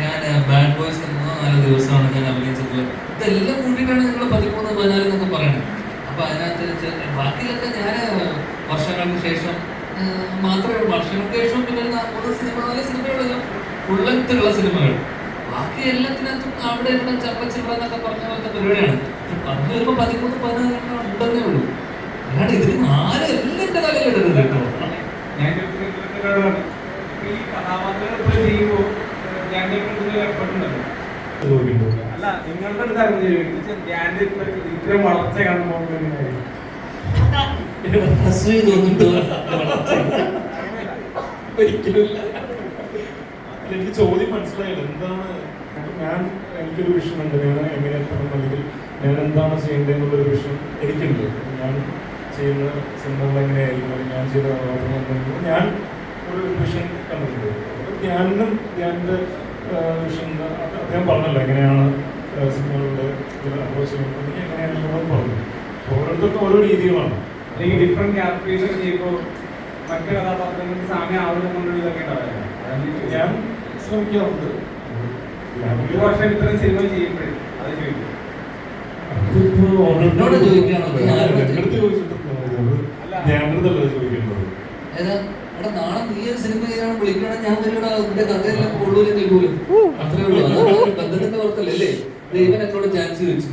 ഞാൻ bad boys മൂന്നോ നാലോ ദിവസമാണ് ഞാൻ അഭിനയിച്ചിട്ടുള്ളത്. ഇതെല്ലാം കൂട്ടിയിട്ടാണ് നിങ്ങൾ പതിമൂന്ന് പതിനാല് എന്നൊക്കെ പറയണത്. അപ്പൊ അതിനകത്ത് ബാക്കിയിലൊക്കെ ഞാൻ വർഷങ്ങൾക്ക് ശേഷം മാത്രമേ വർഷങ്ങൾക്ക് ശേഷം പിന്നെ മൂന്ന് സിനിമ നാല് സിനിമകൾ ഫുൾ ലെങ്ത് ഉള്ള സിനിമകൾ. ബാക്കി എല്ലാത്തിനകത്തും അവിടെ ഇവിടെ ചപ്പച്ചിപ്പ എന്നൊക്കെ പറഞ്ഞ പോലത്തെ പരിപാടിയാണ്. പറഞ്ഞു വരുമ്പോൾ പതിമൂന്ന് പതിനാല് എണ്ണം ഉണ്ടെന്നേ ഉള്ളൂ. അല്ലാണ്ട് ഇതിന് നാല് എല്ലാം എന്റെ തലയിൽ ഇടരുത് കേട്ടോ. ഞാൻ ഈ കഥാപാത്രങ്ങൾ അല്ല നിങ്ങളുടെ ഒരു കാര്യം ഞാൻ ഇത്രയും വളർച്ച കാണുമ്പോൾ അസൂയ ഒരിക്കലുമില്ല അല്ല, എനിക്ക് ചോദ്യം മനസ്സിലായില്ല. എന്താണ് ഞാൻ എനിക്കൊരു വിഷൻ ഉണ്ട്. ഞാൻ എങ്ങനെ എത്തണം? അല്ലെങ്കിൽ ഞാൻ എന്താണ് ചെയ്യേണ്ടത് എന്നുള്ളൊരു വിഷൻ എനിക്കുണ്ട്. ഞാൻ ചെയ്യുന്ന സിനിമകൾ എങ്ങനെയായിരിക്കും? അല്ലെങ്കിൽ ഞാൻ ചെയ്ത കഥാപാത്രം ഞാൻ ഒരു വിഷൻ കണ്ടിട്ടുണ്ട്. ധ്യാനും ധ്യാനിന്റെ അദ്ദേഹം പറഞ്ഞല്ലോ എങ്ങനെയാണ് സിനിമകളുടെ അപ്രോച്ച് ചെയ്യുന്നത് എനിക്ക് എങ്ങനെയാണെന്നുള്ളത് പറഞ്ഞു ഓരോരുത്തർക്കും ഓരോ രീതികളാണ്. അല്ലെങ്കിൽ ഡിഫറെന്റ് ക്യാരക്ടേഴ്സ് ചെയ്യുമ്പോൾ മറ്റു കഥാപാത്രങ്ങൾക്ക് സാമ്യം ആവുന്നുകൊണ്ടുള്ള ഇതൊക്കെ ഉണ്ടാവില്ല? ഞാൻ ശ്രമിക്കാറുണ്ട്. ഞാൻ ഒരു വർഷം ഇത്രയും സിനിമ ചെയ്യുമ്പോഴേ അത് ചോദിക്കും. എന്നോട് ചോദിക്കുകയാണോ? ചോദിച്ചിട്ടുണ്ട്. അല്ല. ധ്യാനത്തിലല്ല ചോദിക്കുന്നത്. ഏതാ എടാ നാളെ നീ ഒരു സിനിമ ചെയ്യാൻ വിളിക്കണം ഞാൻ വരൂടാ നിന്റെ കഥയെല്ലാം കൊള്ളൂലും നിൽക്കൂലും അത്രേ ഉള്ളൂ. അതാണ് ബന്ധത്തിന്റെ പുറത്തല്ലേ ദൈവൻ എന്നോട് ചാൻസ് ചോദിച്ചു.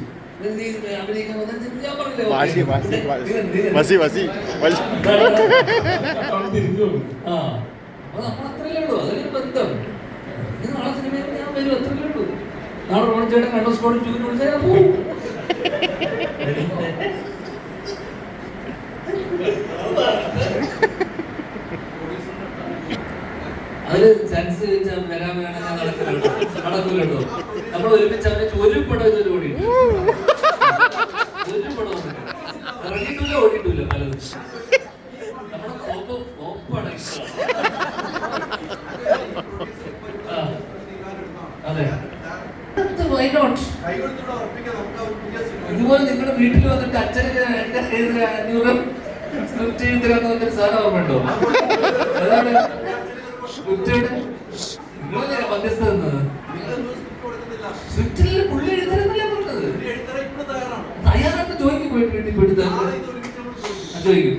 നാളെ സിനിമയിൽ ഞാൻ വരും അത്രയല്ലേ ഉള്ളൂ. നാളെ ചേട്ടൻ കണ്ടോ സ്കോഡ് ചൂട് വിളിച്ചാൽ ഞാൻ പോവും. അതിൽ ചാൻസ് ചോദിച്ചാൽ വരാൻ വേണമെങ്കിൽ നടക്കില്ലല്ലോ നടക്കില്ലല്ലോ നമ്മൾ ഒരുമിച്ച് അഭിനയിച്ച് ഒരു പടം ഇതൊരു ഓടിയിട്ടില്ല ഒരു പടം ഇറങ്ങിയിട്ടില്ല ഓടിയിട്ടില്ല പലതും. നമ്മുടെ കോപ്പ് കോപ്പാണ് അതെ. ഇതുപോലെ നിങ്ങളുടെ വീട്ടിൽ വന്നിട്ട് അച്ഛനെ അഞ്ഞൂറ് സ്ക്രിപ്റ്റ് എഴുതി തരാന്ന് പറഞ്ഞൊരു സാധനം ഓർമ്മയുണ്ടോ? അതാണ് സ്ക്രിപ്റ്റ് നിങ്ങളല്ലേ മധ്യസ്ഥ സ്ക്രിപ്റ്റിൽ പുള്ളി എഴുതരുന്നല്ലേ പറഞ്ഞത്? തയ്യാറായിട്ട് പോയിട്ട് തന്നെ. ആ, ചോദിക്കും.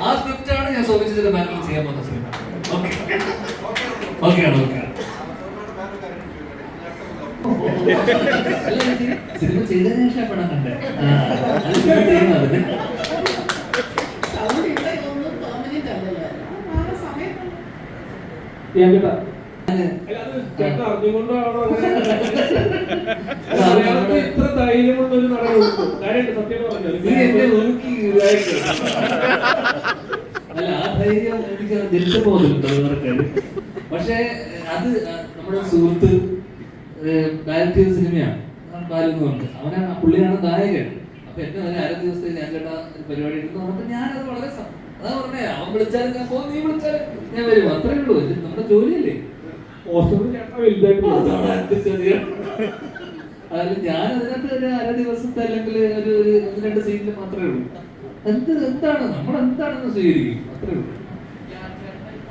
ആ സ്ക്രിപ്റ്റ് ആണ് ഞാൻ സോമിച്ചിന്റെ ബാനറിൽ ചെയ്യാൻ പോകുന്ന സിനിമ. ഓക്കെ. ഓക്കെ ആണ് ഓക്കെ സിനിമ ചെയ്തതിനു ശേഷം പെടാൻ കണ്ടേ. ചെയ്യുന്നത് മലയാളത്തിൽ ഇത്ര ഒരു നടൻ സത്യം പറഞ്ഞു? അല്ല ആ ധൈര്യം എനിക്ക് ജനിച്ച പോകുന്നുണ്ട് പക്ഷേ അത് നമ്മുടെ സുഹൃത്ത് ഡയറക്ട് ചെയ്ത സിനിമയാണ്. ബാലു എന്ന് പറഞ്ഞത് അവനാണ് പുള്ളിയാണ് നായകൻ അപ്പൊ എന്നെ ഒരു അര ദിവസത്തെ ഞാൻ ചേട്ടാ പരിപാടി എടുത്തു ഞാനത് വളരെ അതാ പറഞ്ഞേ അവൻ വിളിച്ചാലും ഞാൻ പോകും നീ വിളിച്ചാലും ഞാൻ വരും. അത്രേ ഉള്ളൂ. ഇത് നമ്മുടെ ജോലിയല്ലേ? അതിൽ ഞാൻ അതിനകത്ത് ഒരു അര ദിവസത്തെ അല്ലെങ്കിൽ ഒരു ഒരു ഒന്ന് രണ്ട് സീനിൽ മാത്രമേ ഉള്ളൂ. എന്ത് എന്താണ്? നമ്മൾ എന്താണെന്ന് സ്വീകരിക്കും? അത്രേ ഉള്ളൂ.